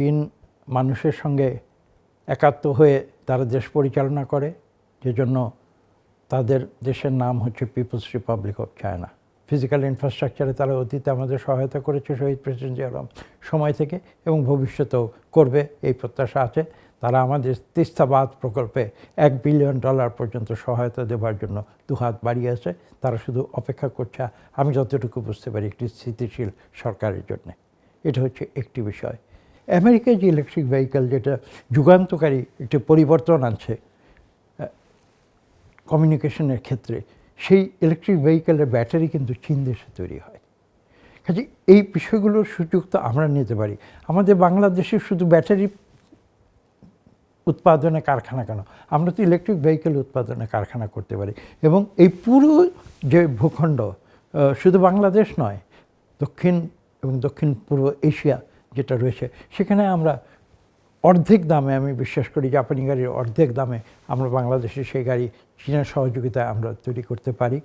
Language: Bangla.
চীন মানুষের সঙ্গে একাত্ম হয়ে তারা দেশ পরিচালনা করে যে জন্য তাদের দেশের নাম হচ্ছে people's republic of China physical ইনফ্রাস্ট্রাকচারে তারা অতীতে আমাদের সহায়তা করেছে শহীদ প্রেসিডেন্ট জিয়ারম সময় থেকে এবং ভবিষ্যতেও করবে, এই প্রত্যাশা আছে। তারা আমাদের তিস্তাবাদ প্রকল্পে এক বিলিয়ন ডলার পর্যন্ত সহায়তা দেওয়ার জন্য দুহাত বাড়িয়েছে তারা শুধু অপেক্ষা করছে, আমি যতটুকু বুঝতে পারি, একটি স্থিতিশীল সরকারের জন্যে। এটা হচ্ছে একটি বিষয়। আমেরিকায় যে ইলেকট্রিক ভেহিকেল যেটা যুগান্তকারী একটি পরিবর্তন আনছে কমিউনিকেশনের ক্ষেত্রে, সেই ইলেকট্রিক ভেহিকেলের ব্যাটারি কিন্তু চীন দেশে তৈরি হয়। কাজে এই বিষয়গুলোর সুযোগ তো আমরা নিতে পারি। আমাদের বাংলাদেশে শুধু ব্যাটারি উৎপাদনে কারখানা কেন? আমরা তো ইলেকট্রিক ভেহিকেল উৎপাদনে কারখানা করতে পারি। এবং এই পুরো যে ভূখণ্ড শুধু বাংলাদেশ নয়, দক্ষিণ এবং দক্ষিণ পূর্ব এশিয়া যেটা রয়েছে, সেখানে আমরা অর্ধেক দামে, আমি বিশ্বাস করি জাপানি গাড়ির অর্ধেক দামে আমরা বাংলাদেশে সেই গাড়ি চীনের সহযোগিতায় আমরা তৈরি করতে পারি।